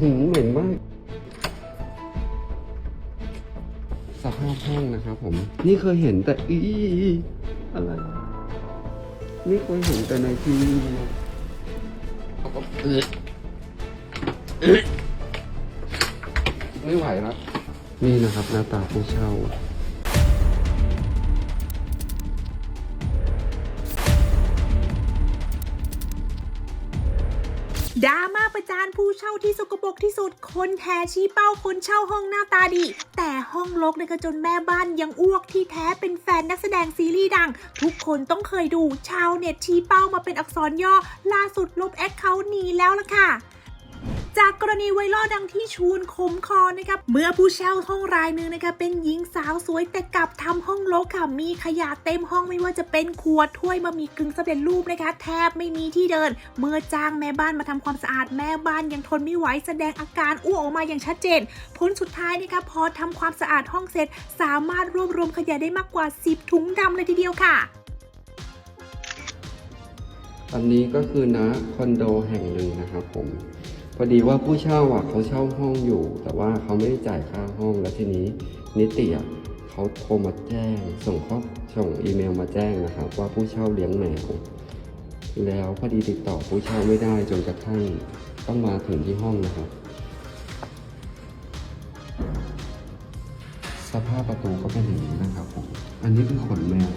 หือเหม็นมาก สภาพห้องนะครับผม นี่เคยเห็นแต่อีอะไร นี่เคยเห็นแต่ในทีวีนะเอาก็ไม่ไหวแล้ว นี่นะครับหน้าตาผู้เช่า ดราม่าประจานผู้เช่าที่สกปรกที่สุด คนแทชี้เป้าคนเช่าห้องหน้าตาดี แต่ห้องรกในกระจนแม่บ้านยังอ้วกที่แท้เป็นแฟนนักแสดงซีรีส์ดัง ทุกคนต้องเคยดูชาวเน็ตชี้เป้ามาเป็นอักษรย่อ ล่าสุดลบแอคเคาท์หนีแล้วล่ะค่ะ จากกรณีไวรัลดังที่ชวนขมคอนะครับเมื่อผู้เช่าห้องรายหนึ่งนะคะเป็นหญิงสาวสวยแต่กลับทำห้องรกค่ะมีขยะเต็มห้องไม่ว่าจะเป็นขวดถ้วยบะหมี่กึ่งสำเร็จรูปนะคะ แทบไม่มีที่เดิน เมื่อจ้างแม่บ้านมาทำความสะอาดแม่บ้านยังทนไม่ไหวแสดงอาการอ้วกออกมาอย่างชัดเจน ผลสุดท้ายนะคะพอทำความสะอาดห้องเสร็จ สามารถรวบรวมขยะได้มากกว่า 10 ถุงดำเลยทีเดียวค่ะอันนี้ก็คือนะคอนโดแห่งหนึ่งนะครับผม พอดีว่าผู้เช่าอะเขาเช่าห้องอยู่ แต่ว่าเขาไม่ได้จ่ายค่าห้องแล้วทีนี้นิติอะเขาโทรมาแจ้ง ส่งข้อส่งอีเมลมาแจ้งนะครับ ว่าผู้เช่าเลี้ยงแมวแล้วพอดีติดต่อผู้เช่าไม่ได้จนกระทั่งต้องมาถึงที่ห้องนะครับ สภาพประตูก็เป็นอย่างนี้นะครับผมอันนี้คือขนแมว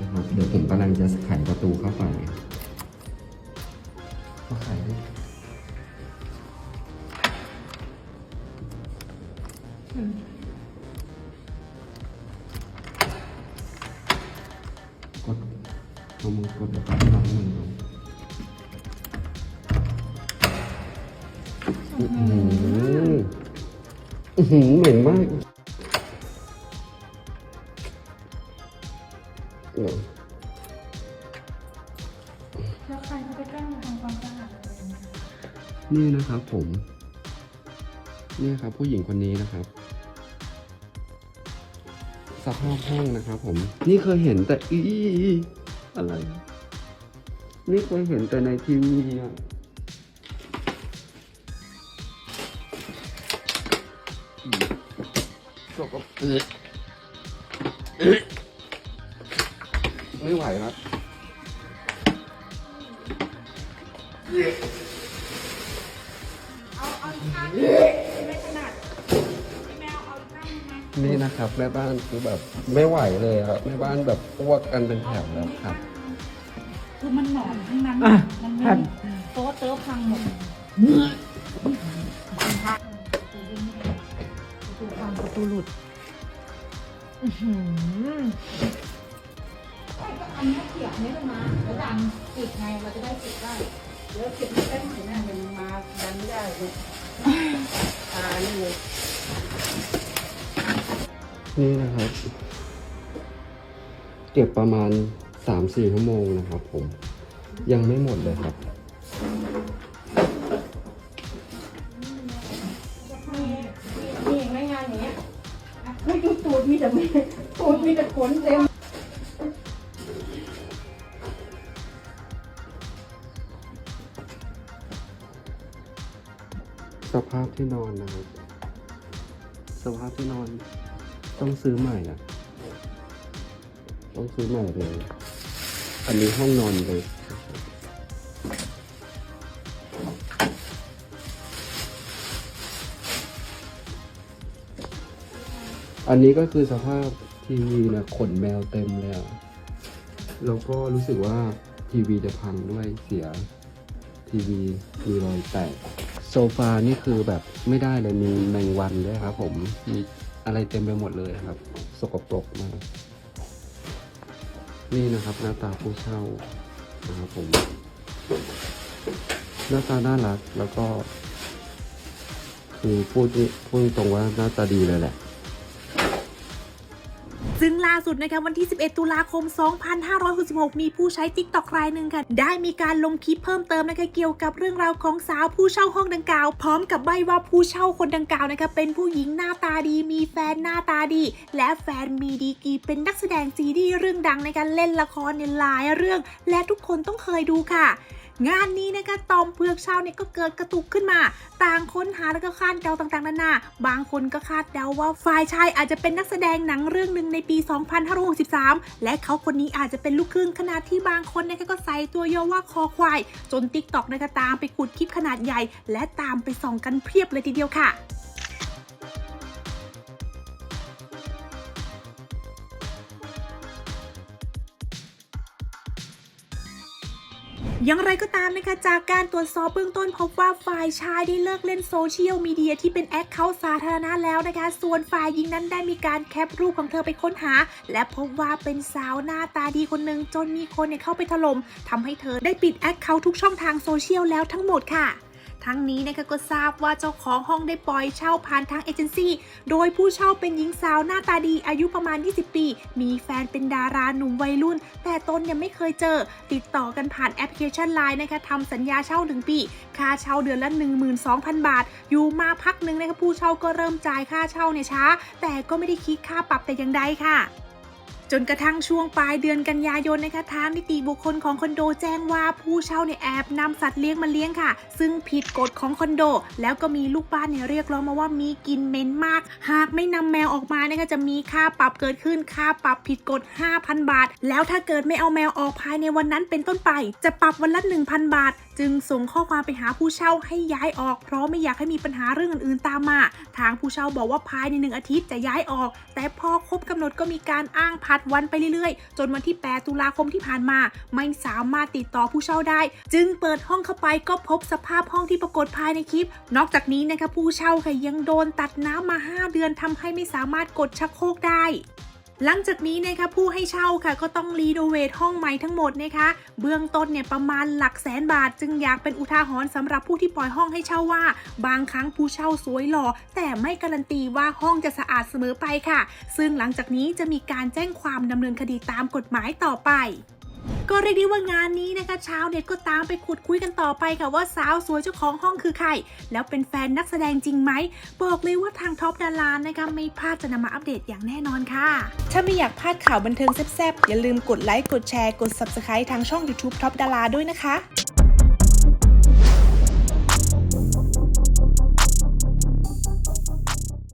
นะครับเดี๋ยวผมกำลังจะไขประตูเข้าไป เอามือกดแล้วก็ล็อกมือลงอื้อหืออื้อหือเหม็นมากเดี๋ยวแล้วใครเขาไปแกล้งมาทำความสะอาดอะไรอย่างเงี้ยนี่นะครับผมนี่ครับ ผู้หญิงคนนี้นะครับ สภาพห้องนะครับผม นี่เคยเห็นแต่อี อะไรนี่เคยเห็นแต่ในทีวีอะสกปรกไม่ไหวครับเอาเอา นึงนะนี่นะครับแม่บ้านคือแบบไม่ไหวเลยครับแม่บ้านแบบอ้วกกันเป็นแถวแล้วครับ คือมันหนอนทั้งนั้น อะมันไม่ครับ โต๊ะเติร์พังหมดประตูพังประตูหลุดอื้อหืออันนี้เขียบนี้ลงมาแล้วดันปิดไงเราจะได้ปิดได้เดี๋ยวเก็บแป้งสีหน้ามันมาดันไม่ได้เลยตานี่เลย นี่นะครับ เก็บประมาณสามสี่ชั่วโมงนะครับ ผม ยังไม่หมดเลยครับนี่ไม่งานอย่างเงี้ยไม่ดูตูดมีแต่ไม่ตูดมีแต่ขนเต็มสภาพที่นอนนะครับ สภาพที่นอน ต้องซื้อใหม่อะต้องซื้อใหม่เลย อันนี้ห้องนอนเลย อันนี้ก็คือสภาพทีวีนะขนแมวเต็มเลยอะแล้วก็รู้สึกว่าทีวีจะพังด้วยเสียทีวีมีรอยแตกโซฟานี่คือแบบไม่ได้เลยมีแมงวันด้วยครับผมมี อะไรเต็มไปหมดเลยครับ สกปรกมากนี่นะครับ หน้าตาผู้เช่านะครับผม หน้าตาน่ารักแล้วก็ คือพูดพูดตรงว่าหน้าตาดีเลยแหละ ซึ่งล่าสุดนะคะวันที่ 11 ตุลาคม 2566 มีผู้ใช้ TikTok รายหนึ่งค่ะ ได้มีการลงคลิปเพิ่มเติมนะคะเกี่ยวกับเรื่องราวของสาวผู้เช่าห้องดังกล่าว พร้อมกับใบว่าผู้เช่าคนดังกล่าวนะคะเป็นผู้หญิงหน้าตาดี มีแฟนหน้าตาดี และแฟนมีดีกีเป็นนักแสดงซีรีส์เรื่องดังในการเล่นละครในหลายเรื่อง และทุกคนต้องเคยดูค่ะ งานนี้นะคะตอมเพือกชาวเนี่ยก็เกิดกระตุกขึ้นมา ต่างค้นหาแล้วก็คาดเดาต่างๆนานา บางคนก็คาดเดาว่าฝ่ายชายอาจจะเป็นนักแสดงหนังเรื่องหนึ่งในปี 2563 และเขาคนนี้อาจจะเป็นลูกครึ่งขนาดที่บางคนนะคะก็ใส่ตัวย่อว่าคอควาย จนติ๊กต็อกนะคะตามไปขุดคลิปขนาดใหญ่ และตามไปส่องกันเพียบเลยทีเดียวค่ะ อย่างไรก็ตามนะคะจากการตรวจสอบเบื้องต้นพบว่าฝ่ายชายได้เลิกเล่นโซเชียลมีเดียที่เป็นแอคเคาท์สาธารณะแล้วนะคะ ส่วนฝ่ายหญิงนั้นได้มีการแคปรูปของเธอไปค้นหา และพบว่าเป็นสาวหน้าตาดีคนหนึ่งจนมีคนเนี่ยเข้าไปถล่มทำให้เธอได้ปิดแอคเคาท์ทุกช่องทางโซเชียลแล้วทั้งหมดค่ะ ทั้งนี้นะคะก็ทราบว่าเจ้าของห้องได้ปล่อยเช่าผ่านทางเอเจนซี่ โดยผู้เช่าเป็นหญิงสาวหน้าตาดีอายุประมาณ 20 ปี มีแฟนเป็นดาราหนุ่มวัยรุ่น แต่ตนยังไม่เคยเจอ ติดต่อกันผ่านแอปพลิเคชันไลน์นะคะทำสัญญาเช่า 1 ปี ค่าเช่าเดือนละ 12,000 บาท อยู่มาพักหนึ่งนะคะผู้เช่าก็เริ่มจ่ายค่าเช่าเนี่ยช้า แต่ก็ไม่ได้คิดค่าปรับแต่อย่างใดค่ะ จนกระทั่งช่วงปลายเดือนกันยายนนะคะทางนิติบุคคลของคอนโดแจ้งว่าผู้เช่าเนี่ยแอบนำสัตว์เลี้ยงมาเลี้ยงค่ะ ซึ่งผิดกฎของคอนโด แล้วก็มีลูกบ้านเนี่ยเรียกร้องมาว่ามีกินเหม็นมาก หากไม่นำแมวออกมานะคะจะมีค่าปรับเกิดขึ้นค่าปรับผิดกฎ 5,000 บาท แล้วถ้าเกิดไม่เอาแมวออกภายในวันนั้นเป็นต้นไป จะปรับวันละ 1,000 บาท จึงส่งข้อความไปหาผู้เช่าให้ย้ายออก เพราะไม่อยากให้มีปัญหาเรื่องอื่นๆตามมา ทางผู้เช่าบอกว่าภายในหนึ่งอาทิตย์จะย้ายออก แต่พอครบกำหนดก็มีการอ้างผัดวันไปเรื่อยๆ จนวันที่ 8 ตุลาคมที่ผ่านมา ไม่สามารถติดต่อผู้เช่าได้ จึงเปิดห้องเข้าไปก็พบสภาพห้องที่ปรากฏภายในคลิป นอกจากนี้นะคะผู้เช่าค่ะยังโดนตัดน้ำมา 5 เดือนทำให้ไม่สามารถกดชักโครกได้ หลังจากนี้นะคะผู้ให้เช่าค่ะก็ต้องรีโนเวทห้องใหม่ทั้งหมดนะคะเบื้องต้นเนี่ยประมาณหลักแสนบาท จึงอยากเป็นอุทาหรณ์สำหรับผู้ที่ปล่อยห้องให้เช่าว่า บางครั้งผู้เช่าสวยหล่อแต่ไม่การันตีว่าห้องจะสะอาดเสมอไปค่ะ ซึ่งหลังจากนี้จะมีการแจ้งความดำเนินคดีตามกฎหมายต่อไป ก็เรียกได้ว่างานนี้นะคะชาวเน็ตก็ตามไปขุดคุยกันต่อไปค่ะว่าสาวสวยเจ้าของห้องคือใคร แล้วเป็นแฟนนักแสดงจริงไหม บอกเลยว่าทางท็อปดารานะคะไม่พลาดจะนำมาอัปเดตอย่างแน่นอนค่ะ ถ้าไม่อยากพลาดข่าวบันเทิงแซ่บๆอย่าลืมกดไลค์กดแชร์กด Subscribe ทางช่อง YouTube ท็อปดาราด้วยนะคะ